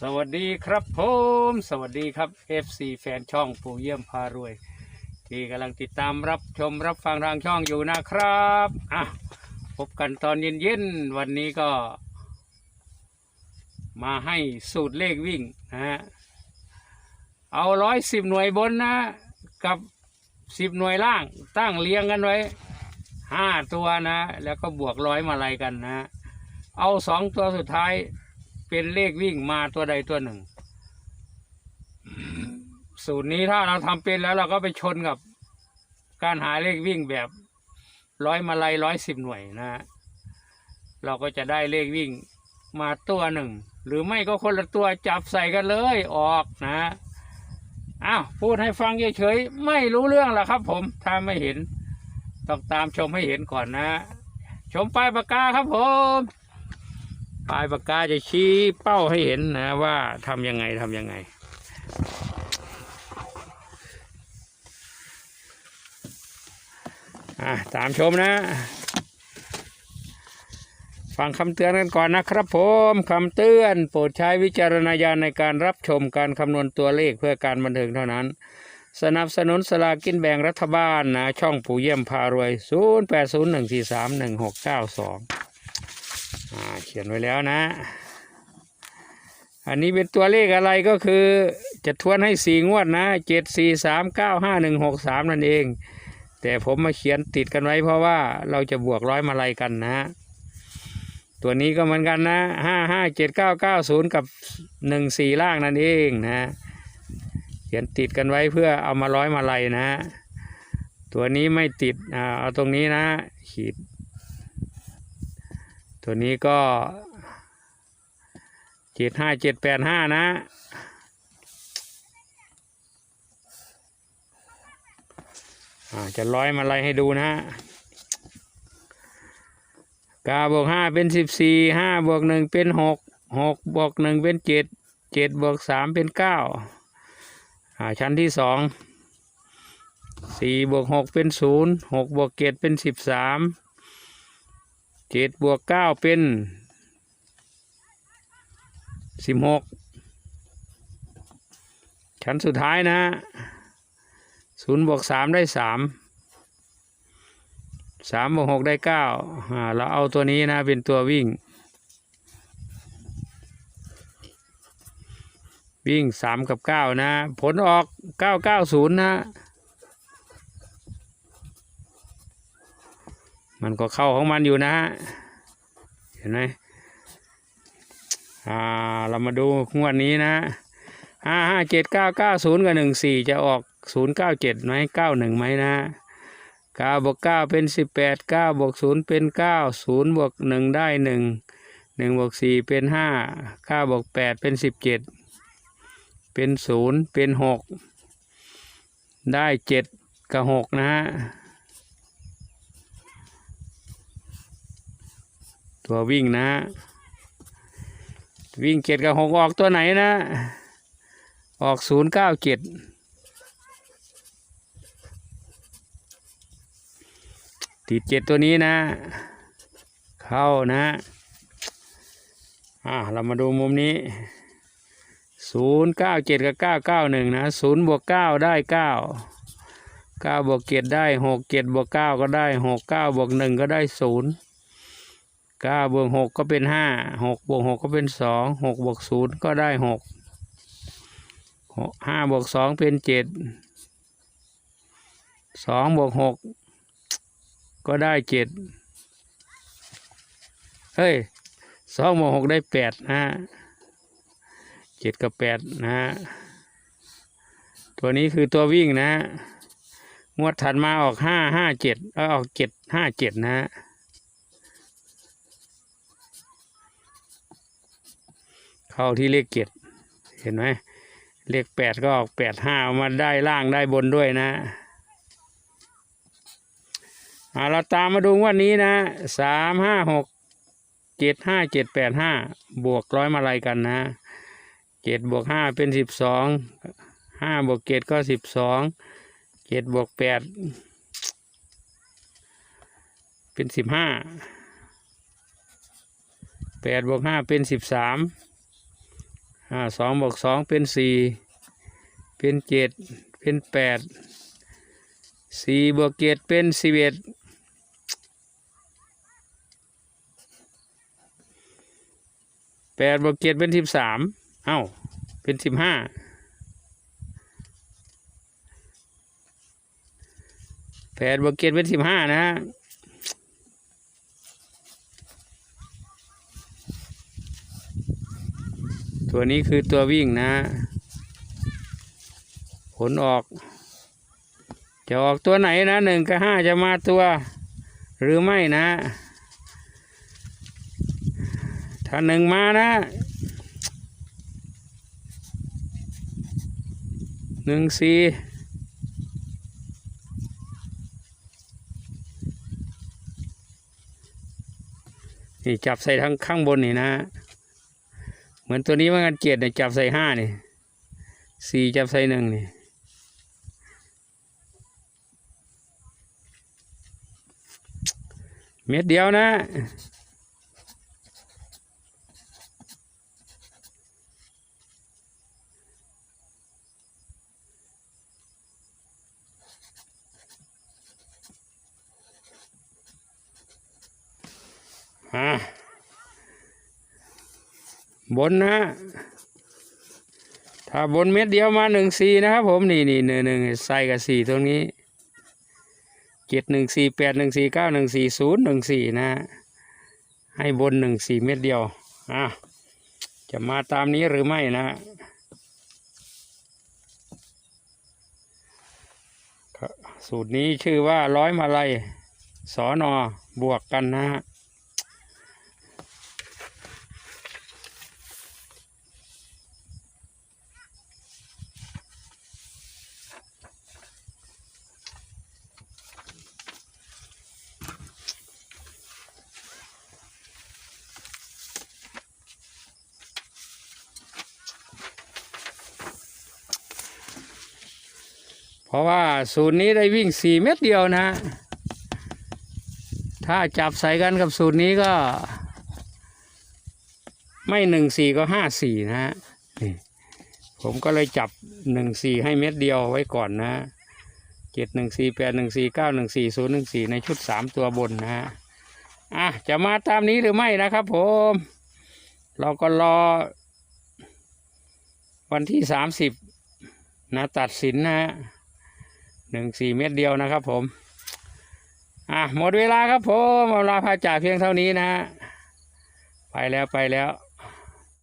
สวัสดีครับผมสวัสดีครับ FC แฟนช่องปู่เยี่ยมพารวย ที่กำลังติดตามรับชมรับฟังทางช่องอยู่นะครับอะพบกันตอนเย็นๆวันนี้ก็ มาให้สูตรเลขวิ่งนะฮะเอาร้อยสิบหน่วยบนนะ กับสิบหน่วยล่างตั้งเรียงกันไว้ห้าตัวนะ แล้วก็บวกร้อยมาลัยกันนะ เอาสองตัวสุดท้าย เป็นเลขวิ่งมาตัวใดตัวหนึ่ง สูตรนี้ถ้าเราทำเป็นแล้วเราก็ไปชนกับ การหาเลขวิ่งแบบร้อยมาลัยร้อยสิบหน่วยนะฮะเราก็จะได้เลขวิ่งมาตัวหนึ่ง หรือไม่ก็คนละตัวจับใส่กันเลยออกนะอ้าวพูดให้ฟังเฉยๆไม่รู้เรื่องหรอกครับ ผมถ้าไม่เห็น ต้องตามชมให้เห็นก่อนนะ ชมปลายปากกาครับผม ปลายปากกาจะชี้เป้าให้เห็นนะว่าทำยังไงทำยังไง อะตามชมนะ ฟังคำเตือนกันก่อนนะครับผมคำเตือนโปรดใช้วิจารณญาณในการรับชมการคำนวณตัวเลขเพื่อการบันเทิงเท่านั้นสนับสนุนสลากินแบ่งรัฐบาลนะ ช่องปู่เยี่ยมพารวย 0 เขียนไว้แล้วนะ อันนี้เป็นตัวเลขอะไรก็คือจะทวนให้สี่งวดนะเจ็ดสี่สามเก้าห้าหนึ่งหกสามนั่นเอง แต่ผมมาเขียนติดกันไว้เพราะว่าเราจะบวกร้อยมาลัยกันนะ ตัวนี้ก็เหมือนกันนะห้าห้าเจ็ดเก้าเก้าศูนย์กับหนึ่งสี่ล่างนั่นเองนะ เขียนติดกันไว้เพื่อเอามาร้อยมาลัยนะ ตัวนี้ไม่ติดอ่าเอาตรงนี้นะขีด ตัวนี้ก็เจ็ดห้าเจ็ดแปดห้านะจะร้อยมาไล่ให้ดูนะกาบวกห้าเป็นสิบสี่ห้าบวกหนึ่งเป็นหกหกบวกหนึ่งเป็นเจ็ดเจ็ดบวกสามเป็นเก้าอ่าชั้นที่สองสี่บวกหกเป็นศูนย์หกบวกเจ็ดเป็นสิบสาม เจ็ดบวกเก้าเป็นสิบหกชั้นสุดท้ายนะศูนย์บวกสามได้สามสามบวกหกได้เก้าเราเอาตัวนี้นะเป็นตัววิ่ง วิ่งสามกับเก้านะ ผลออกเก้าเก้าศูนย์นะ มันก็เข้าของมันอยู่นะฮะ เห็นไหมอ่า เรามาดูงวดนี้นะห้าห้าเจ็ดเก้าเก้าศูนย์กับหนึ่งสี่จะออกศูนย์เก้าเจ็ดไหมเก้าหนึ่งไหมนะเก้าบวกเก้าเป็นสิบแปดเก้าบวกศูนย์เป็นเก้าศูนย์บวกหนึ่งได้หนึ่งหนึ่งบวกสี่เป็นห้าเก้าบวกแปดเป็นสิบเจ็ดเป็นศูนย์เป็นหกได้เจ็ดกับหกนะฮะ ตัววิ่งนะ วิ่งเจ็ดกับหกออกตัวไหนนะ ออกศูนย์เก้าเจ็ดติดเจ็ดตัวนี้นะ เข้านะอ่าเรามาดูมุมนี้ศูนย์เก้าเจ็ดกับเก้าเก้าหนึ่งนะศูนย์บวกเก้าได้เก้าเก้าบวกเจ็ดได้หกเจ็ดบวกเก้าก็ได้หกเก้าบวกหนึ่งก็ได้ศูนย์ เก้าบวกหกก็เป็นห้าหกบวกหกก็เป็นสองหกบวกศูนย์ก็ได้หกห้าบวกสองเป็นเจ็ดสองบวกหกก็ได้เจ็ดเฮ้ยสองบวกหกได้แปดนะเจ็ดกับแปดนะ ตัวนี้คือตัววิ่งนะฮะงวดถัดมาออกห้าห้าเจ็ดเออออกเจ็ดห้าเจ็ดนะฮะ เข้าที่เลขเจ็ดเห็นไหมเลขแปดก็ออกแปดห้ามาได้ล่างได้บนด้วยนะอ่าเราตามมาดูวันนี้นะสามห้าหกเจ็ดห้าเจ็ดแปดห้าบวกร้อยมาลัยกันนะเจ็ดบวกห้าเป็นสิบสองห้าบวกเจ็ดก็สิบสองเจ็ดบวกแปดเป็นสิบห้าแปดบวกห้าเป็นสิบสาม อ่าสองบวกสองเป็นสี่เป็นเจ็ดเป็นแปดสี่บวกเจ็ดเป็นสิบเอ็ดแปดบวกเจ็ดเป็นสิบสามเอ้า เป็นสิบห้าแปดบวกเจ็ดเป็นสิบห้านะฮะ ตัวนี้คือตัววิ่งนะ ผลออก จะออกตัวไหนนะหนึ่งกับห้าจะมาตัว หรือไม่นะ ถ้าหนึ่งมานะหนึ่งสี่นี่จับใส่ทั้งข้างบนนี่นะ มือนตัวนี้มันกันเจ็ดเนี่ยจับใส่ห้านี่สี่จับใส่หนึ่งนี่เม็ดเดียวนะ อะ บนนะถ้าบนเม็ดเดียวมาหนึ่งสี่นะครับผมนี่นี่หนึ่งหนึ่งใส่กับสี่ตรงนี้เจ็ดหนึ่งสี่แปดหนึ่งสี่เก้าหนึ่งสี่ศูนย์หนึ่งสี่นะ ให้บนหนึ่งสี่เม็ดเดียวอะจะมาตามนี้หรือไม่นะสูตรนี้ชื่อว่าร้อยมาลัยสอนอบวกกันนะฮะ ราะว่าสูตรนี้ได้วิ่งสี่เม็ดเดียวนะ ถ้าจับใส่กันกับสูตรนี้ก็ ไม่หนึ่งสี่ก็ห้าสี่นะฮะผมก็เลยจับหนึ่งสี่ให้เม็ดเดียวไว้ก่อนนะเจ็ดหนึ่งสี่แปดหนึ่งสี่เก้าหนึ่งสี่ศูนย์หนึ่งสี่ในชุดสามตัวบนนะฮะอะจะมาตามนี้หรือไม่นะครับผม เราก็รอ วันที่สามสิบนะตัดสินนะฮะ หนึ่งสี่เม็ดเดียวนะครับ ผม อะหมดเวลาครับผมเวลาพาจ่าเพียงเท่านี้นะ ไปแล้วไปแล้ว